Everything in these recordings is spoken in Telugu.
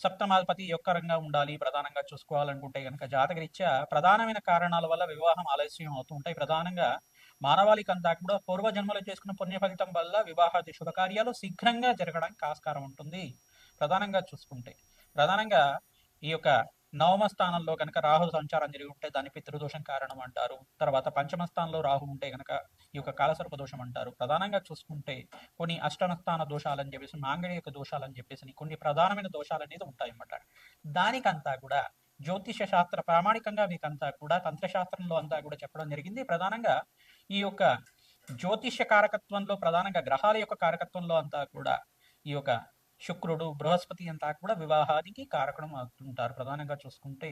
సప్తమాధిపతి యొక్క రంగా ఉండాలి ప్రధానంగా చూసుకోవాలనుకుంటే కనుక జాతకరీత్యా ప్రధానమైన కారణాల వల్ల వివాహం ఆలస్యం అవుతుంటాయి ప్రధానంగా మానవాళికంతా కూడా పూర్వజన్మలో చేసుకున్న పుణ్య ఫలితం వల్ల వివాహాది శుభకార్యాలు శీఘ్రంగా జరగడానికి ఆస్కారం ఉంటుంది. ప్రధానంగా చూసుకుంటే ప్రధానంగా ఈ యొక్క నవమ స్థానంలో కనుక రాహు సంచారం జరిగి ఉంటే దాన్ని పితృదోషం కారణం అంటారు. తర్వాత పంచమ స్థానంలో రాహు ఉంటే కనుక ఈ యొక్క కాలసర్ప దోషం అంటారు. ప్రధానంగా చూసుకుంటే కొన్ని అష్టనస్థాన దోషాలని చెప్పేసి దోషాలు దోషాలని చెప్పేసి కొన్ని ప్రధానమైన దోషాలు అనేది ఉంటాయన్నమాట. దానికంతా కూడా జ్యోతిష శాస్త్ర ప్రామాణికంగా మీకంతా కూడా తంత్రశాస్త్రంలో అంతా కూడా చెప్పడం జరిగింది. ప్రధానంగా ఈ యొక్క జ్యోతిష కారకత్వంలో ప్రధానంగా గ్రహాల యొక్క కారకత్వంలో అంతా కూడా ఈ యొక్క శుక్రుడు బృహస్పతి అంతా కూడా వివాహానికి కారకణం అవుతుంటారు. ప్రధానంగా చూసుకుంటే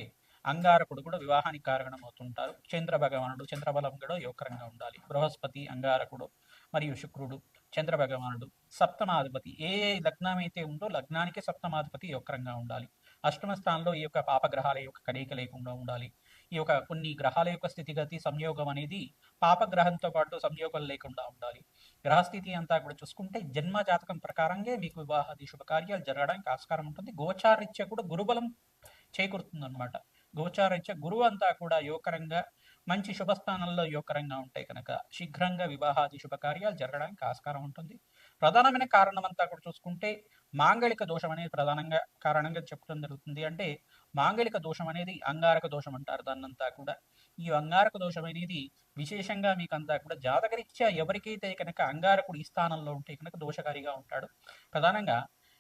అంగారకుడు కూడా వివాహానికి కారణం అవుతుంటారు చంద్ర భగవానుడు చంద్రబలం కూడా యోగకరంగా ఉండాలి. బృహస్పతి అంగారకుడు మరియు శుక్రుడు చంద్ర భగవానుడు సప్తమాధిపతి. ఏ ఏ లగ్నం అయితే ఉందో లగ్నానికి సప్తమాధిపతి యోగకరంగా ఉండాలి. అష్టమ స్థానంలో ఈ యొక్క పాపగ్రహాల యొక్క కలయిక లేకుండా ఉండాలి. ఈ యొక్క కొన్ని గ్రహాల యొక్క స్థితిగతి సంయోగం అనేది పాపగ్రహంతో పాటు సంయోగం లేకుండా ఉండాలి. గ్రహస్థితి అంతా కూడా చూసుకుంటే జన్మ జాతకం ప్రకారంగా మీకు వివాహాది శుభకార్యాలు జరగడానికి ఆస్కారం ఉంటుంది. గోచారీత్య కూడా గురుబలం చేకూరుతుంది అనమాట గోచారించే గురువు అంతా కూడా యువకరంగా మంచి శుభస్థానంలో యువకరంగా ఉంటాయి కనుక శీఘ్రంగా వివాహాది శుభకార్యాలు జరగడానికి ఆస్కారం ఉంటుంది. ప్రధానమైన కారణం అంతా కూడా చూసుకుంటే మాంగళిక దోషం అనేది ప్రధానంగా కారణంగా చెప్పడం జరుగుతుంది. అంటే మాంగళిక దోషం అనేది అంగారక దోషం అంటారు దాన్నంతా కూడా. ఈ అంగారక దోషం అనేది విశేషంగా మీకు అంతా కూడా జాతకరీత్యా ఎవరికైతే కనుక అంగారకుడు ఈ స్థానంలో ఉంటే కనుక దోషకారిగా ఉంటాడు. ప్రధానంగా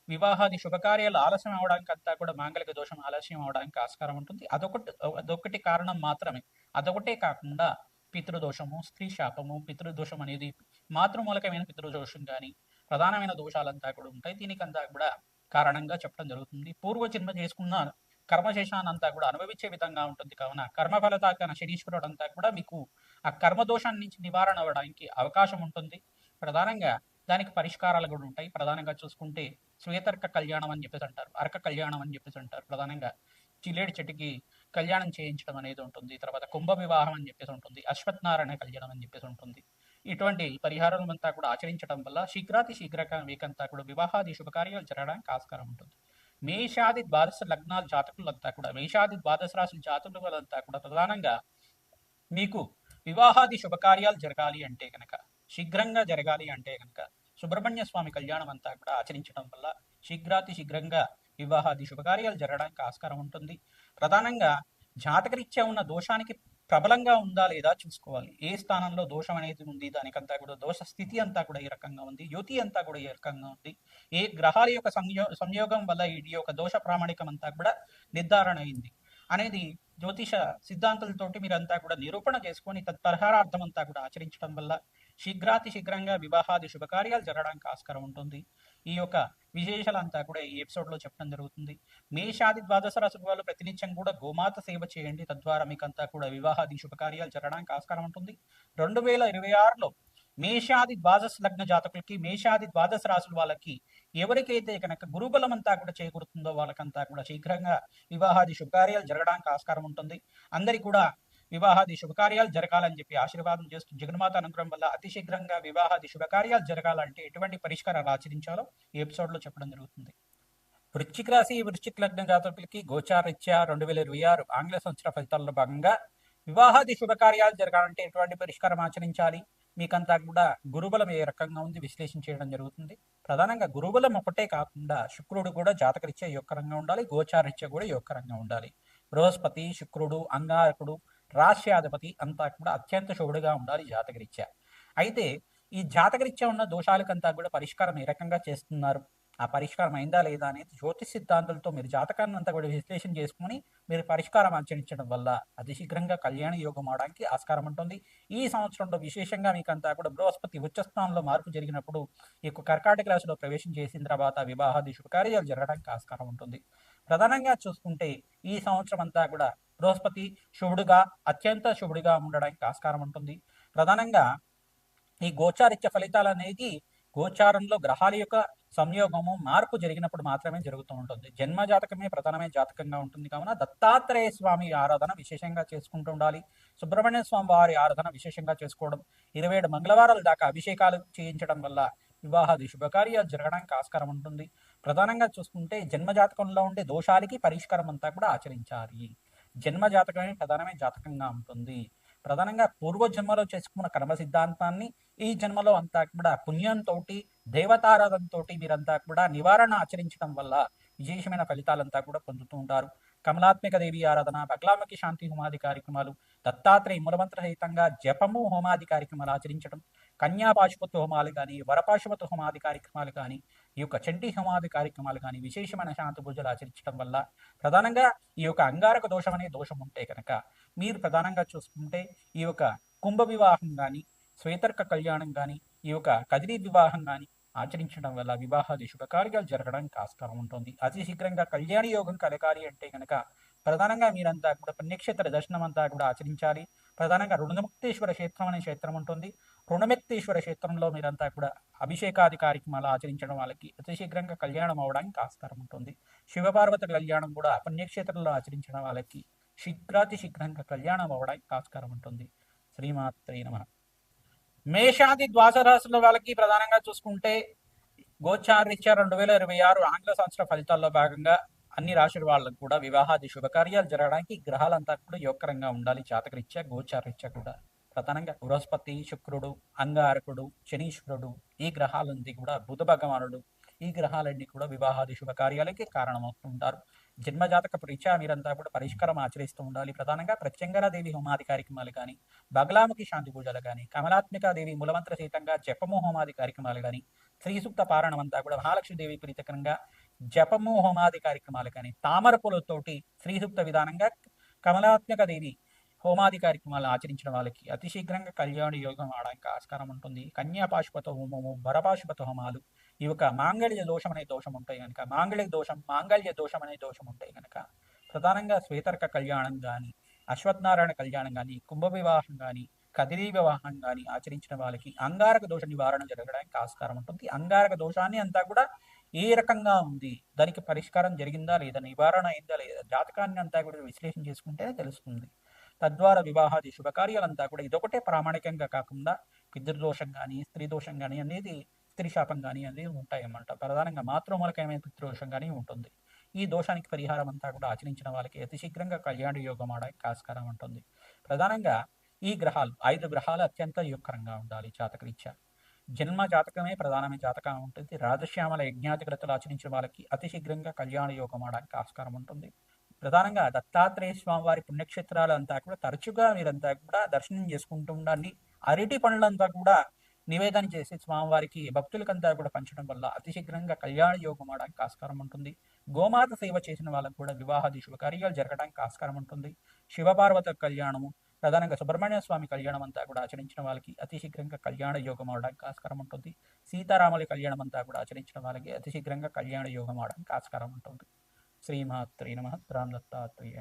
వివాహాది శుభకార్యాలు ఆలస్యం అవడానికి అంతా కూడా మాంగళిక దోషం ఆలస్యం అవడానికి ఆస్కారం ఉంటుంది. అదొకటి అదొకటి కారణం మాత్రమే. అదొకటే కాకుండా పితృదోషము స్త్రీ శాపము పితృదోషం అనేది మాతృమూలకమైన పితృదోషం కానీ ప్రధానమైన దోషాలంతా కూడా ఉంటాయి. దీనికంతా కూడా కారణంగా చెప్పడం జరుగుతుంది. పూర్వ జన్మ చేసుకున్న కర్మశేషానంతా కూడా అనుభవించే విధంగా ఉంటుంది. కావున కర్మఫలతాకన శనీశ్వరుడు అంతా కూడా మీకు ఆ కర్మ దోషాన్ని నుంచి నివారణ అవ్వడానికి అవకాశం ఉంటుంది. ప్రధానంగా దానికి పరిష్కారాలు కూడా ఉంటాయి. ప్రధానంగా చూసుకుంటే శ్వేతర్క కళ్యాణం అని చెప్పేసి అంటారు. అర్క కళ్యాణం అని చెప్పేసి అంటారు. ప్రధానంగా చిల్లేడి చెట్టుకి కళ్యాణం చేయించడం అనేది ఉంటుంది. తర్వాత కుంభ వివాహం అని చెప్పేసి ఉంటుంది. అశ్వత్నారాయణ కళ్యాణం అని చెప్పేసి ఉంటుంది. ఇటువంటి పరిహారం అంతా కూడా ఆచరించడం వల్ల శీఘ్రాతి శీఘ్రంగా మీకంతా కూడా వివాహాది శుభకార్యాలు జరగడానికి ఆస్కారం ఉంటుంది. మేషాది ద్వాదశ లగ్నాల జాతకులంతా కూడా మేషాది ద్వాదశ రాశుల జాతకులంతా కూడా ప్రధానంగా మీకు వివాహాది శుభకార్యాలు జరగాలి అంటే కనుక శీఘ్రంగా జరగాలి అంటే కనుక సుబ్రహ్మణ్య స్వామి కళ్యాణం అంతా కూడా ఆచరించడం వల్ల శీఘ్రాతి శీఘ్రంగా వివాహాది శుభకార్యాలు జరగడానికి ఆస్కారం ఉంటుంది. ప్రధానంగా జాతకరీత్యా ఉన్న దోషానికి ప్రబలంగా ఉందా లేదా చూసుకోవాలి. ఏ స్థానంలో దోషం అనేది ఉంది? దానికంతా కూడా దోష స్థితి అంతా కూడా ఈ రకంగా ఉంది. యుతి అంతా కూడా ఈ రకంగా ఉంది. ఏ గ్రహాల యొక్క సంయో సంయోగం వల్ల ఈ యొక్క దోష ప్రామాణికం అంతా కూడా నిర్ధారణ అయింది. అనేది జ్యోతిష సిద్ధాంతులతోటి మీరంతా కూడా నిరూపణ చేసుకొని తత్పరిహారార్థం అంతా కూడా ఆచరించడం వల్ల శీఘ్రాతి శీఘ్రంగా వివాహాది శుభకార్యాలు జరగడానికి ఆస్కారం ఉంటుంది. ఈ యొక్క విశేషాలంతా కూడా ఈ ఎపిసోడ్లో చెప్పడం జరుగుతుంది. మేషాది ద్వాదశ రాశుల వాళ్ళు ప్రతినిత్యం కూడా గోమాత సేవ చేయండి. తద్వారా మీకంతా కూడా వివాహాది శుభకార్యాలు జరగడానికి ఆస్కారం ఉంటుంది. రెండు వేల ఇరవై ఆరులో మేషాది ద్వాదశ లగ్న జాతకులకి మేషాది ద్వాదశ రాశుల వాళ్ళకి ఎవరికైతే కనుక గురుబలం అంతా కూడా చేకూరుతుందో వాళ్ళకంతా కూడా శీఘ్రంగా వివాహాది శుభకార్యాలు జరగడానికి ఆస్కారం ఉంటుంది. అందరి కూడా వివాహాది శుభకార్యాలు జరగాలని చెప్పి ఆశీర్వాదం చేస్తూ జగన్మాత అనుగ్రహం వల్ల అతి శీఘ్రంగా వివాహాది శుభకార్యాలు జరగాలంటే ఎటువంటి పరిష్కారాలు ఆచరించాలో ఈ ఎపిసోడ్లో చెప్పడం జరుగుతుంది. వృశ్చిక రాశి వృశ్చిక లగ్న జాతకులకి గోచారీత్యా రెండు వేల ఇరవై ఆరు ఆంగ్ల సంవత్సర ఫలితాల్లో భాగంగా వివాహాది శుభకార్యాలు జరగాలంటే ఎటువంటి పరిష్కారం ఆచరించాలి? మీకంతా కూడా గురుబలం ఏ రకంగా ఉంది? విశ్లేషణ చేయడం జరుగుతుంది. ప్రధానంగా గురుబలం ఒకటే కాకుండా శుక్రుడు కూడా జాతకరీత్యా యోగకరంగా ఉండాలి గోచారీత్యా కూడా యోగకరంగా ఉండాలి. బృహస్పతి శుక్రుడు అంగారకుడు రాశ్యాధిపతి అంతా కూడా అత్యంత శుభుడుగా ఉండాలి జాతకరీత్యా. అయితే ఈ జాతకరీత్యా ఉన్న దోషాలకంతా కూడా పరిష్కారం ఏ రకంగా చేస్తున్నారు? ఆ పరిష్కారం అయిందా లేదా అనేది జ్యోతిష్ సిద్ధాంతాలతో మీరు జాతకాన్ని అంతా కూడా విశ్లేషణ చేసుకుని మీరు పరిష్కారం ఆచరించడం వల్ల అతి శీఘ్రంగా కళ్యాణ యోగం అవడానికి ఆస్కారం ఉంటుంది. ఈ సంవత్సరంలో విశేషంగా మీకంతా కూడా బృహస్పతి ఉచ్చస్థానంలో మార్పు జరిగినప్పుడు ఈ యొక్క కర్కాటక రాశిలో ప్రవేశం చేసిన తర్వాత వివాహాది శుభకార్యాలు జరగడానికి ఆస్కారం ఉంటుంది. ప్రధానంగా చూసుకుంటే ఈ సంవత్సరం అంతా కూడా బృహస్పతి శుభుడుగా అత్యంత శుభుడుగా ఉండడానికి ఆస్కారం ఉంటుంది. ప్రధానంగా ఈ గోచారిత్య ఫలితాలు అనేది గోచారంలో గ్రహాల యొక్క సంయోగము మార్పు జరిగినప్పుడు మాత్రమే జరుగుతూ ఉంటుంది. జన్మ జాతకమే ప్రధానమైన జాతకంగా ఉంటుంది. కావున దత్తాత్రేయ స్వామి ఆరాధన విశేషంగా చేసుకుంటూ ఉండాలి. సుబ్రహ్మణ్య స్వామి వారి ఆరాధన విశేషంగా చేసుకోవడం ఇరవై ఏడు మంగళవారాల దాకా అభిషేకాలు చేయించడం వల్ల వివాహాది శుభకార్యాలు జరగడానికి ఆస్కారం ఉంటుంది. ప్రధానంగా చూసుకుంటే జన్మ జాతకంలో ఉండే దోషాలకి పరిష్కారం అంతా కూడా ఆచరించాలి. జన్మ జాతకమే ప్రధానమైన జాతకంగా ఉంటుంది. ప్రధానంగా పూర్వ జన్మలో చేసుకున్న కర్మ సిద్ధాంతాన్ని ఈ జన్మలో అంతా కూడా పుణ్యంతో దేవతారాధనతో మీరంతా కూడా నివారణ ఆచరించడం వల్ల విశేషమైన ఫలితాలంతా కూడా పొందుతూ ఉంటారు. కమలాత్మిక దేవి ఆరాధన బగ్లామకి శాంతి హోమాది కార్యక్రమాలు దత్తాత్రేయ మూలమంత్ర సహితంగా జపము హోమాది కార్యక్రమాలు ఆచరించడం కన్యా కన్యాపాశుపత హోమాలు కానీ వరపాశుపత హోమాది కార్యక్రమాలు కానీ ఈ యొక్క చండీ హోమాది కార్యక్రమాలు కానీ విశేషమైన శాంతి పూజలు ఆచరించడం వల్ల ప్రధానంగా ఈ యొక్క అంగారక దోషం అనే దోషం ఉంటే కనుక మీరు ప్రధానంగా చూసుకుంటే ఈ యొక్క కుంభ వివాహం కానీ శ్వేతర్క కళ్యాణం కానీ ఈ యొక్క కదిరి వివాహం కానీ ఆచరించడం వల్ల వివాహాది శుభకార్యాలు జరగడానికి ఆస్కారం ఉంటుంది. అతి శీఘ్రంగా కళ్యాణ యోగం కలగాలి అంటే కనుక ప్రధానంగా మీరంతా కూడా పుణ్యక్షేత్ర దర్శనం అంతా కూడా ఆచరించాలి. ప్రధానంగా రుణముక్తేశ్వర క్షేత్రం అనే క్షేత్రం ఉంటుంది. రుణమెత్తేశ్వర క్షేత్రంలో మీరంతా కూడా అభిషేకాది కార్యక్రమాలు ఆచరించడం వాళ్ళకి అతి శీఘ్రంగా కళ్యాణం అవడానికి ఆస్కారం ఉంటుంది. శివపార్వతి కళ్యాణం కూడా పుణ్యక్షేత్రంలో ఆచరించడం వాళ్ళకి శీఘ్రాతి శీఘ్రంగా కళ్యాణం అవడానికి ఆస్కారం ఉంటుంది. శ్రీమాత్రే నమ. మేషాది ద్వాస రాశుల వాళ్ళకి ప్రధానంగా చూసుకుంటే గోచారీత్యా రెండు వేల ఇరవై ఆరు ఆంగ్ల సంవత్సర ఫలితాల్లో భాగంగా అన్ని రాశుల వాళ్ళకు కూడా వివాహాది శుభకార్యాలు జరగడానికి గ్రహాలంతా కూడా యోగకరంగా ఉండాలి. జాతకరీత్యా గోచారీత్యా కూడా. ప్రధానంగా బృహస్పతి శుక్రుడు అంగారకుడు శనీశ్వరుడు ఈ గ్రహాలన్నీ కూడా బుధ భగవానుడు ఈ గ్రహాలన్నీ కూడా వివాహాది శుభకార్యాలకి కారణమవుతుంటారు. జన్మజాతక పరీక్ష మీరంతా కూడా పరిష్కారం ఆచరిస్తూ ఉండాలి. ప్రధానంగా ప్రత్యంగరాదేవి హోమాది కార్యక్రమాలు కానీ బగలాముఖి శాంతి పూజలు కానీ కమలాత్మికాదేవి మూలమంత్ర సహితంగా జపము హోమాది కార్యక్రమాలు కానీ శ్రీ సూక్త పారాయణం అంతా కూడా మహాలక్ష్మీదేవి ప్రీతికరంగా జపము హోమాది కార్యక్రమాలు కానీ తామర పూలతోటి శ్రీ సూక్త విధానంగా కమలాత్మక దేవి హోమాది కార్యక్రమాలు ఆచరించిన వాళ్ళకి అతి శీఘ్రంగా కళ్యాణ యోగం ఆడడానికి ఆస్కారం ఉంటుంది. కన్యాపాశుపత హోమము వరపాశుపత హోమాలు ఈ యొక్క మాంగళ్య దోషం అనే దోషం ఉంటాయి కనుక మాంగళ్య దోషం మాంగళ్య దోషం అనే దోషం ఉంటాయి కనుక ప్రధానంగా శ్వేతర్క కళ్యాణం కానీ అశ్వత్నారాయణ కళ్యాణం కానీ కుంభ వివాహం కానీ కదిరి వివాహం కానీ ఆచరించిన వాళ్ళకి అంగారక దోష నివారణ జరగడానికి ఆస్కారం ఉంటుంది. అంగారక దోషాన్ని అంతా కూడా ఏ రకంగా ఉంది? దానికి పరిష్కారం జరిగిందా లేదా? నివారణ అయిందా లేదా? జాతకాన్ని అంతా కూడా విశ్లేషణ చేసుకుంటే తెలుస్తుంది. తద్వారా వివాహాది శుభకార్యాలంతా కూడా ఇదొకటే ప్రామాణికంగా కాకుండా పితృదోషం కానీ స్త్రీ దోషం కానీ అనేది స్త్రీ శాపం కానీ అనేది ఉంటాయన్నమాట. ప్రధానంగా మాతృమూలకమైన పితృదోషం కానీ ఉంటుంది. ఈ దోషానికి పరిహారం అంతా కూడా ఆచరించిన వాళ్ళకి అతి శీఘ్రంగా కళ్యాణ యోగం ఆడడానికి ఆస్కారం ఉంటుంది. ప్రధానంగా ఈ గ్రహాలు ఐదు గ్రహాలు అత్యంత యుక్కరంగా ఉండాలి జాతకరీత్యా. జన్మ జాతకమే ప్రధానమైన జాతకం ఉంటుంది. రాజశ్యామల యజ్ఞాతికృతలు ఆచరించిన వాళ్ళకి అతి శీఘ్రంగా కళ్యాణ యోగం ఆడడానికి ఆస్కారం ఉంటుంది. ప్రధానంగా దత్తాత్రేయ స్వామి వారి పుణ్యక్షేత్రాలు అంతా కూడా తరచుగా మీరంతా కూడా దర్శనం చేసుకుంటూ ఉండండి. అరటి పనులంతా కూడా నివేదన చేసి స్వామివారికి భక్తులకంతా కూడా పంచడం వల్ల అతి శీఘ్రంగా కళ్యాణ యోగం అవడానికి ఆస్కారం ఉంటుంది. గోమాత సేవ చేసిన వాళ్ళకు కూడా వివాహాది శుభకార్యాలు జరగడానికి ఆస్కారం ఉంటుంది. శివపార్వత కళ్యాణము ప్రధానంగా సుబ్రహ్మణ్య స్వామి కళ్యాణం అంతా కూడా ఆచరించిన వాళ్ళకి అతి శీఘ్రంగా కళ్యాణ యోగం అవడానికి ఆస్కారం ఉంటుంది. సీతారాముల కళ్యాణం అంతా కూడా ఆచరించిన వాళ్ళకి అతి శీఘ్రంగా కళ్యాణ యోగం అవడానికి ఆస్కారం ఉంటుంది. శ్రీమాత్రి నమ రామ్ దత్తాత్రేయ